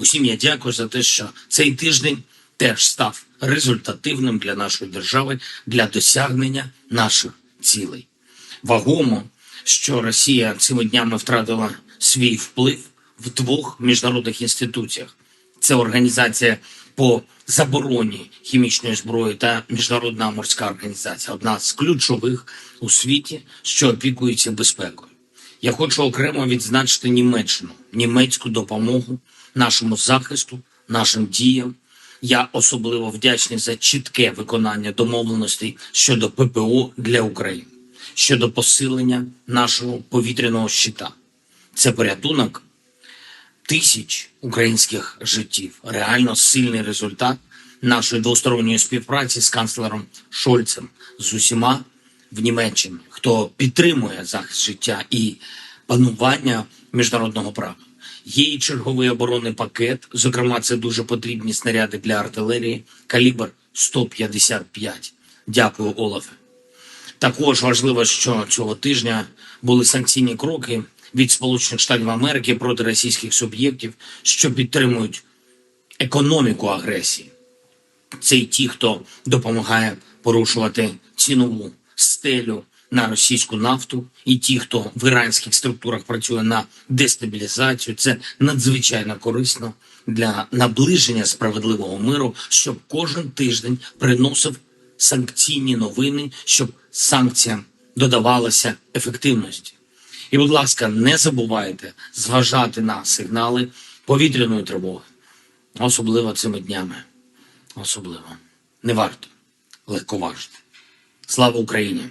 Усім я дякую за те, що цей тиждень теж став результативним для нашої держави для досягнення наших цілей. Вагомо, що Росія цими днями втратила свій вплив в двох міжнародних інституціях. Це організація по забороні хімічної зброї та міжнародна морська організація, одна з ключових у світі, що опікується безпекою. Я хочу окремо відзначити Німеччину, німецьку допомогу нашому захисту, нашим діям. Я особливо вдячний за чітке виконання домовленостей щодо ППО для України, щодо посилення нашого повітряного щита. Це порятунок тисяч українських життів. Реально сильний результат нашої двосторонньої співпраці з канцлером Шольцем з усіма в Німеччині, хто підтримує захист життя і панування міжнародного права. Є і черговий оборонний пакет. Зокрема, це дуже потрібні снаряди для артилерії, калібр 155. Дякую, Олафе. Також важливо, що цього тижня були санкційні кроки від Сполучених Штатів Америки проти російських суб'єктів, що підтримують економіку агресії. Це й ті, хто допомагає порушувати цінову стелю на російську нафту, і ті, хто в іранських структурах працює на дестабілізацію. Це надзвичайно корисно для наближення справедливого миру, щоб кожен тиждень приносив санкційні новини, щоб санкціям додавалося ефективності. І, будь ласка, не забувайте зважати на сигнали повітряної тривоги, особливо цими днями. Особливо не варто легковажити. Слава Україні!